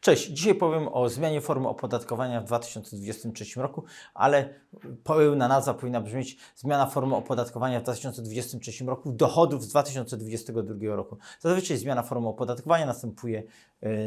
Cześć, dzisiaj powiem o zmianie formy opodatkowania w 2023 roku, ale pełna nazwa powinna brzmieć zmiana formy opodatkowania w 2023 roku dochodów z 2022 roku. Zazwyczaj zmiana formy opodatkowania następuje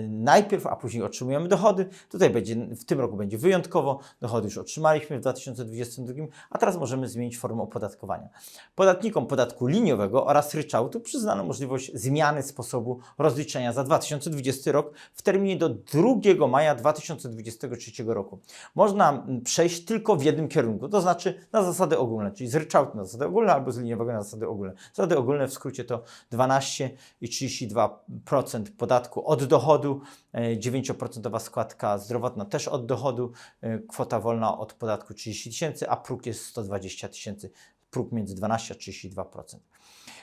najpierw, a później otrzymujemy dochody. Tutaj będzie, w tym roku będzie wyjątkowo, dochody już otrzymaliśmy w 2022, a teraz możemy zmienić formę opodatkowania. Podatnikom podatku liniowego oraz ryczałtu przyznano możliwość zmiany sposobu rozliczenia za 2020 rok w terminie do 2 maja 2023 roku. Można przejść tylko w jednym kierunku, to znaczy na zasady ogólne, czyli z ryczałtu na zasady ogólne albo z liniowego na zasady ogólne. Zasady ogólne w skrócie to 12 i 32% podatku od dochodu, e, 9% składka zdrowotna też od dochodu, e, kwota wolna od podatku 30 tysięcy, a próg jest 120 tysięcy, próg między 12 a 32%.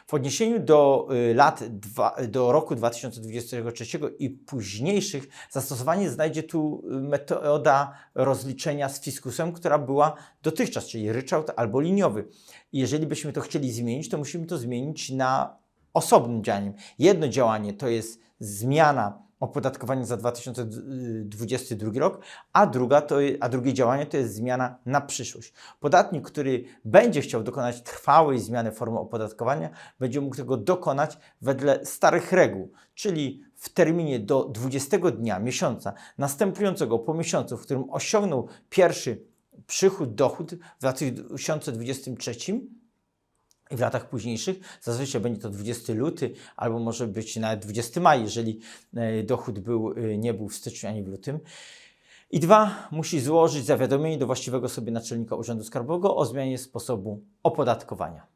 W odniesieniu do y, lat dwa, do roku 2023 i późniejszych zastosowanie znajdzie tu metoda rozliczenia z fiskusem, która była dotychczas, czyli ryczałt albo liniowy. I jeżeli byśmy to chcieli zmienić, to musimy to zmienić na osobnym działaniem. Jedno działanie to jest zmiana opodatkowania za 2022 rok, a, druga to, a drugie działanie to jest zmiana na przyszłość. Podatnik, który będzie chciał dokonać trwałej zmiany formy opodatkowania, będzie mógł tego dokonać wedle starych reguł, czyli w terminie do 20 dnia miesiąca następującego po miesiącu, w którym osiągnął pierwszy przychód, dochód w 2023 i w latach późniejszych, zazwyczaj będzie to 20 luty, albo może być nawet 20 maj, jeżeli e, dochód był, e, nie był w styczniu ani w lutym. I dwa, musi złożyć zawiadomienie do właściwego sobie naczelnika Urzędu Skarbowego o zmianie sposobu opodatkowania.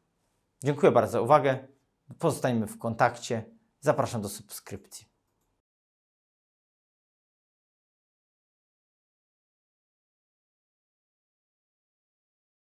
Dziękuję bardzo za uwagę. Pozostańmy w kontakcie. Zapraszam do subskrypcji.